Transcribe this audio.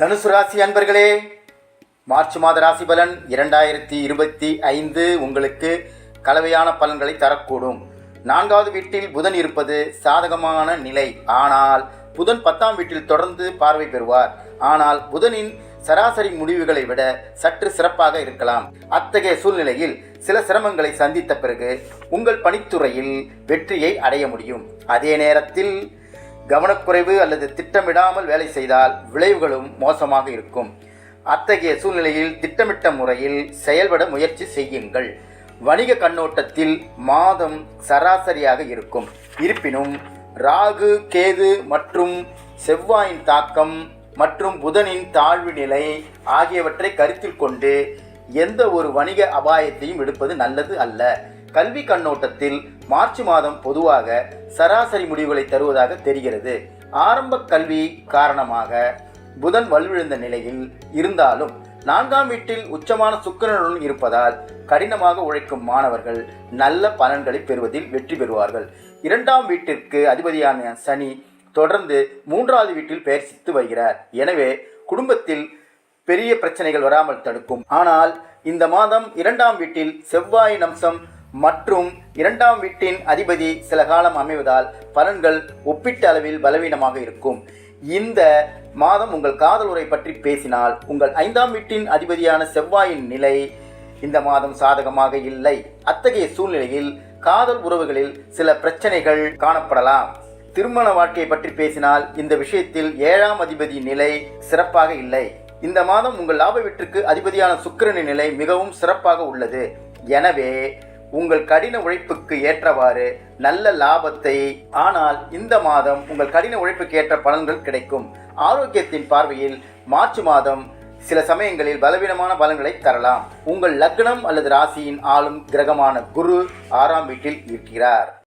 தனுசு ராசி அன்பர்களே மார்ச் மாத ராசி பலன் இரண்டாயிரத்தி இருபத்தி ஐந்து உங்களுக்கு கலவையான பலன்களை தரக்கூடும். நான்காவது வீட்டில் புதன் இருப்பது சாதகமான நிலை. ஆனால் புதன் பத்தாம் வீட்டில் தொடர்ந்து பார்வை பெறுவார். ஆனால் புதனின் சராசரி முடிவுகளை விட சற்று சிறப்பாக இருக்கலாம். அத்தகைய சூழ்நிலையில் சில சிரமங்களை சந்தித்த பிறகு உங்கள் பணித்துறையில் வெற்றியை அடைய முடியும். அதே நேரத்தில் கவனக்குறைவு அல்லது திட்டமிடாமல் வேலை செய்தால் விளைவுகளும் மோசமாக இருக்கும். அத்தகைய சூழ்நிலையில் திட்டமிட்ட முறையில் செயல்பட முயற்சி செய்யுங்கள். வணிக கண்ணோட்டத்தில் மாதம் சராசரியாக இருக்கும். இருப்பினும் ராகு கேது மற்றும் செவ்வாயின் தாக்கம் மற்றும் புதனின் தாழ்வு நிலை ஆகியவற்றை கருத்தில் கொண்டு எந்த ஒரு வணிக அபாயத்தையும் எடுப்பது நல்லது அல்ல. கல்வி கண்ணோட்டத்தில் மார்ச் மாதம் பொதுவாக சராசரி முடிவுகளை தருவதாக தெரிகிறது. ஆரம்ப கல்வி காரணமாக புதன் வலுவிழந்த நிலையில் இருந்தாலும் நான்காம் வீட்டில் உச்சமான சுக்கிரனுடன் இருப்பதால் கடினமாக உழைக்கும் மாணவர்கள் நல்ல பலன்களை பெறுவதில் வெற்றி பெறுவார்கள். இரண்டாம் வீட்டிற்கு அதிபதியான சனி தொடர்ந்து மூன்றாவது வீட்டில் பயிற்சித்து வருகிறார். எனவே குடும்பத்தில் பெரிய பிரச்சனைகள் வராமல் தடுக்கும். ஆனால் இந்த மாதம் இரண்டாம் வீட்டில் செவ்வாயின் அம்சம் மற்றும் இரண்டாம் வீட்டின் அதிபதி சில காலம் அமைவதால் பலன்கள் ஒப்பீட்டு அளவில் பலவீனமாக இருக்கும். இந்த மாதம் உங்கள் காதல் உரை பற்றி பேசினால் உங்கள் ஐந்தாம் வீட்டின் அதிபதியான செவ்வாயின் நிலை இந்த மாதம் சாதகமாக இல்லை. அத்தகைய சூழ்நிலையில் காதல் உறவுகளில் சில பிரச்சனைகள் காணப்படலாம். திருமண வாழ்க்கையை பற்றி பேசினால் இந்த விஷயத்தில் ஏழாம் அதிபதி நிலை சிறப்பாக இல்லை. இந்த மாதம் உங்கள் லாப வீட்டிற்கு அதிபதியான சுக்கிரனின் நிலை மிகவும் சிறப்பாக உள்ளது. எனவே உங்கள் கடின உழைப்புக்கு ஏற்றவாறு நல்ல லாபத்தை ஆனால் இந்த மாதம் உங்கள் கடின உழைப்புக்கு ஏற்ற பலன்கள் கிடைக்கும். ஆரோக்கியத்தின் பார்வையில் மார்ச் மாதம் சில சமயங்களில் பலவீனமான பலன்களை தரலாம். உங்கள் லக்னம் அல்லது ராசியின் ஆளும் கிரகமான குரு ஆறாம் வீட்டில் இருக்கிறார்.